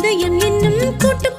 இதயம் இன்னும் கூட்டு